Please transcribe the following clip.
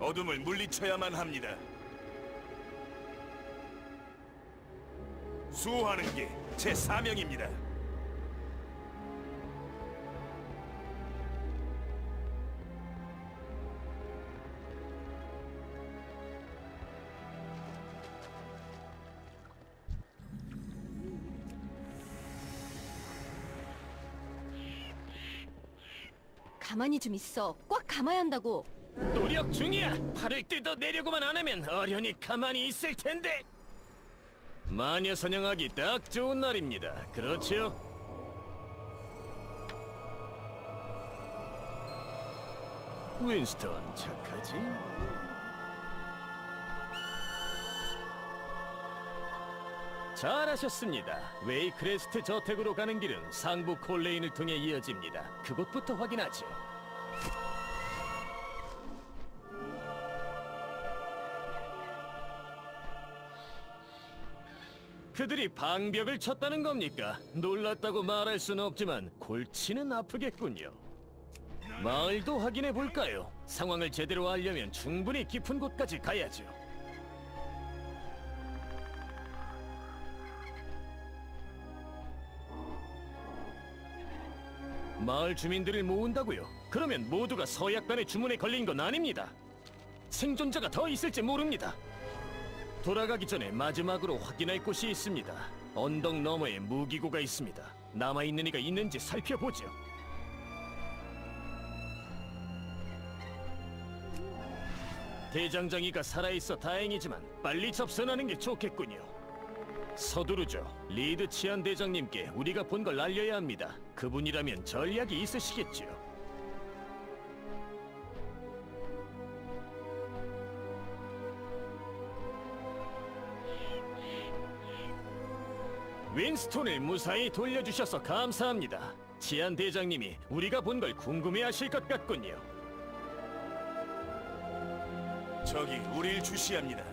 어둠을 물리쳐야만 합니다. 수호하는 게 제 사명입니다. 가만히 좀 있어. 꽉 감아야 한다고. 노력 중이야. 팔을 뜯어 내려고만 안 하면 어련히 가만히 있을 텐데. 마녀 사냥하기 딱 좋은 날입니다. 그렇죠? 윈스턴 착하지? 잘하셨습니다. 웨이크레스트 저택으로 가는 길은 상부 콜레인을 통해 이어집니다. 그곳부터 확인하죠. 그들이 방벽을 쳤다는 겁니까? 놀랐다고 말할 수는 없지만 골치는 아프겠군요. 마을도 확인해 볼까요? 상황을 제대로 알려면 충분히 깊은 곳까지 가야죠. 마을 주민들을 모은다고요? 그러면 모두가 서약단의 주문에 걸린 건 아닙니다. 생존자가 더 있을지 모릅니다. 돌아가기 전에 마지막으로 확인할 곳이 있습니다. 언덕 너머에 무기고가 있습니다. 남아있는 이가 있는지 살펴보죠. 대장장이가 살아있어 다행이지만 빨리 접선하는 게 좋겠군요. 서두르죠. 리드 치안 대장님께 우리가 본 걸 알려야 합니다. 그분이라면 전략이 있으시겠죠. 윈스톤을 무사히 돌려주셔서 감사합니다. 치안 대장님이 우리가 본 걸 궁금해하실 것 같군요. 적이 우리를 주시합니다.